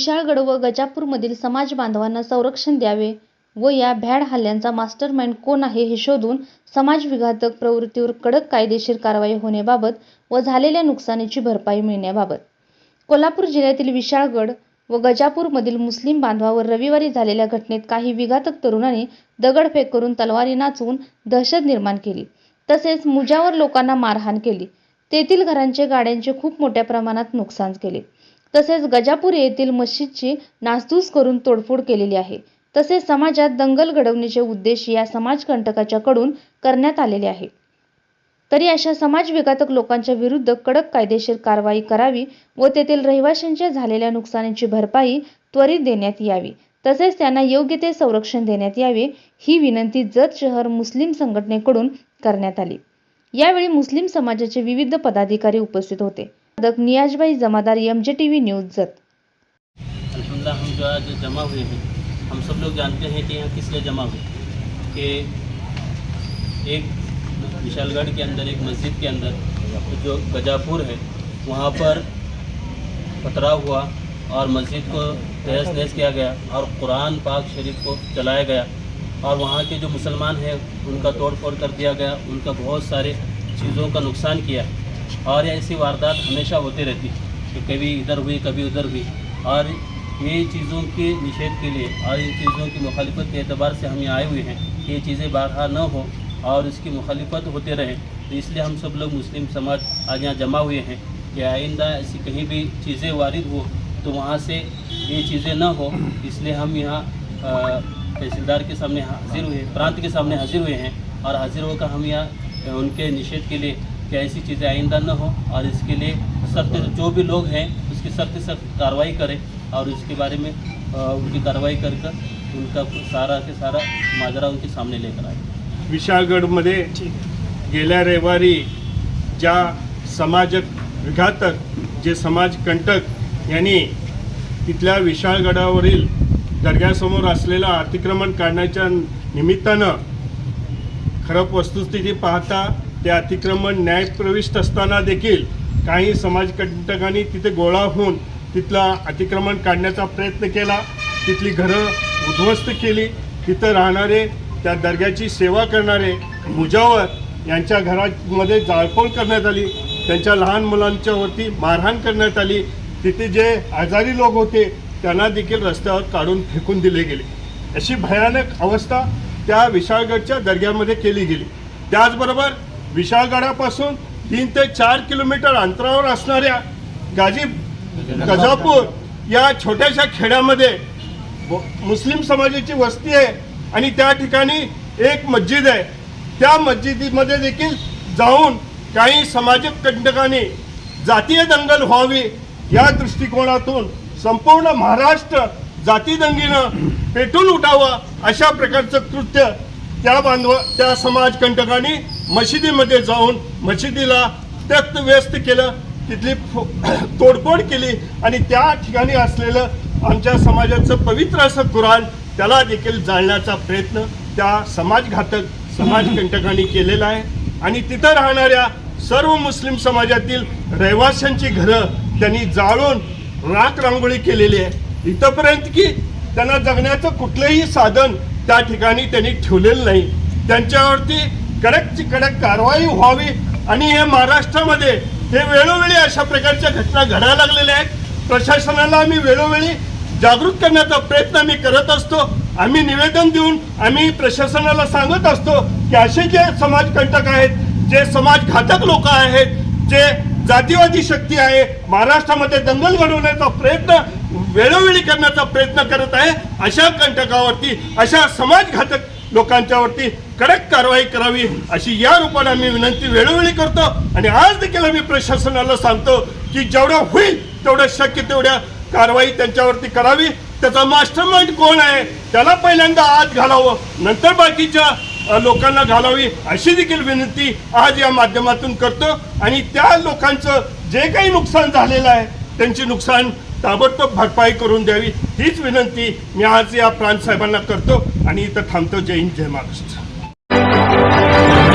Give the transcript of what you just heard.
विशाळगड व गजापूरमधील समाज बांधवांना संरक्षण द्यावे व या भ्याड हल्ल्यांचा मास्टरमाइंड कोण आहे हे शोधून समाजविघातक प्रवृत्तीवर कडक कायदेशीर कारवाई होण्याबाबत व झालेल्या नुकसानीची भरपाई मिळण्याबाबत. कोल्हापूर जिल्ह्यातील विशाळगड व गजापूरमधील मुस्लिम बांधवावर रविवारी झालेल्या घटनेत काही विघातक तरुणांनी दगडफेक करून तलवारी नाचवून दहशत निर्माण केली. तसेच मुजावर लोकांना मारहाण केली. तेथील घरांचे गाड्यांचे खूप मोठ्या प्रमाणात नुकसान केले. तसेच गजापूर येथील मशीदची नासधूस करून तोडफोड केलेली आहे. तसेच समाजात दंगल घडवण्याचे उद्देश या समाजकंटकाच्या कडून करण्यात आलेले आहे. तरी अशा समाजविघातक लोकांच्या विरुद्ध कडक कायदेशीर कारवाई करावी व तेथील रहिवाशांच्या झालेल्या नुकसानीची भरपाई त्वरित देण्यात यावी. तसेच त्यांना योग्य ते संरक्षण देण्यात यावे ही विनंती जत शहर मुस्लिम संघटनेकडून करण्यात आली. यावेळी मुस्लिम समाजाचे विविध पदाधिकारी उपस्थित होते. साधक Niyajbhai Jamadar M J T V news Jath. हम जो आज जमा हुए हैं, हम सब लोग जानते हैं कि यहाँ किस लिए जमा हुए कि एक विशालगढ़ के अंदर, एक मस्जिद के अंदर, जो गजापुर है, वहाँ पर पथराव हुआ और मस्जिद को तहस नहस किया गया और कुरान पाक शरीफ को जलाया गया और वहाँ के जो मुसलमान हैं, उनका तोड़ फोड़ कर दिया गया, उनका बहुत सारे चीज़ों का नुकसान किया। और ऐसी वारदात हमेशा होती रहती कि कभी इधर हुई, कभी उधर हुई। और ये चीज़ों के निषेध के लिए और इन चीज़ों की मुखालिफत के अतबार से हम यहाँ आए हुए हैं कि ये चीज़ें बारहा न हो और इसकी मुखालिफत होते रहे। तो इसलिए हम सब लोग मुस्लिम समाज आज यहाँ जमा हुए हैं कि आइंदा ऐसी कहीं भी चीज़ें वारिद हो तो वहाँ से ये चीज़ें न हो। इसलिए हम यहाँ तहसीलदार के सामने हाजिर हुए प्रांत के सामने हाजिर हुए हैं और हाजिर होकर हम यहाँ उनके निषेध के लिए कि ऐसी चीज़ें आइंदा न हो और इसके लिए सख्त जो भी लोग हैं उसकी सख्त से सख्त कार्रवाई करें और इसके बारे में उनकी कार्रवाई कर कर उनका सारा के सारा माजरा उनके सामने लेकर आए। विशाळगडमध्ये गेल्या रविवारी ज्या समाज विघातक जे समाजकंटक यांनी तिथल्या विशाळगडावरील दर्ग्यासमोर असलेलं अतिक्रमण काढण्याच्या निमित्तानं खरं वस्तुस्थिती पाहता ते अतिक्रमण न्यायप्रविष्ट असताना देखील काही समाजकंटकांनी तिथे गोळा होऊन तिथला अतिक्रमण काढण्याचा प्रयत्न केला. तिथली घरं उद्ध्वस्त केली. तिथं राहणारे त्या दर्ग्याची सेवा करणारे मुजावर यांच्या घरामध्ये जाळपोळ करण्यात आली. त्यांच्या लहान मुलांच्यावरती मारहाण करण्यात आली. तिथे जे आजारी लोक होते त्यांना देखील रस्त्यावर काढून फेकून दिले गेले. अशी भयानक अवस्था त्या विशाळगडच्या दर्ग्यामध्ये केली गेली. त्याचबरोबर विशाळगडापासून तीन ते चार किलोमीटर अंतरावर असणाऱ्या गाजी गजापूर या छोट्याशा खेड्यामध्ये मुस्लिम समाजाची वस्ती आहे आणि त्या ठिकाणी एक मस्जिद आहे. त्या मस्जिदीमध्ये देखील जाऊन काही सामाजिक कंटकांनी जातीय दंगल व्हावी या दृष्टिकोनातून संपूर्ण महाराष्ट्र जाती दंगीनं पेटून उठावं अशा प्रकारचं कृत्य त्या बांधव त्या समाजकंटकांनी मशिदीमध्ये जाऊन मशिदीला त्यक्त व्यस्त केलं तिथली फो- तोडफोड केली आणि त्या ठिकाणी असलेलं आमच्या समाजाचं पवित्र असं कुराण त्याला देखील जाळण्याचा प्रयत्न त्या समाजघातक समाजकंटकांनी केलेला आहे. आणि तिथं राहणाऱ्या सर्व मुस्लिम समाजातील रहिवाशांची घरं त्यांनी जाळून राख रांगोळी केलेली आहे. इथंपर्यंत की त्यांना जगण्याचं कुठलंही साधन त्या ठिकाणी त्यांनी ठेवलेलं नाही. त्यांच्यावरती कडकची कडक कारवाई व्हावी आणि हे महाराष्ट्रामध्ये हे वेळोवेळी अशा प्रकारच्या घटना घडायला लागलेल्या आहेत. प्रशासनाला आम्ही वेळोवेळी जागृत करण्याचा प्रयत्न आम्ही करत असतो. आम्ही निवेदन देऊन आम्ही प्रशासनाला सांगत असतो की असे जे समाजकंटक आहेत जे समाजघातक लोक आहेत जे जातीवादी शक्ती आहे महाराष्ट्रामध्ये दंगल घडवण्याचा प्रयत्न वेळोवेळी करण्याचा प्रयत्न करत आहे. अशा कंटकावरती अशा समाजघातक लोकांच्यावरती कडक कारवाई करावी अशी या रूपाने आम्ही विनंती वेळोवेळी करतो. आणि आज देखील आम्ही प्रशासनाला सांगतो की जेवढं होईल तेवढं शक्य तेवढ्या कारवाई त्यांच्यावरती करावी. त्याचा मास्टर कोण आहे त्याला पहिल्यांदा आज घालावं नंतर बाकीच्या लोकांना घालावी अशी देखील विनंती आज या माध्यमातून करतो. आणि त्या लोकांचं जे काही नुकसान झालेलं आहे त्यांची नुकसान ताबडतोब भरपाई करून द्यावी हीच विनंती मी आज या प्रांतसाहेबांना करतो आणि इथं थांबतो. जय हिंद जय महाराष्ट्र.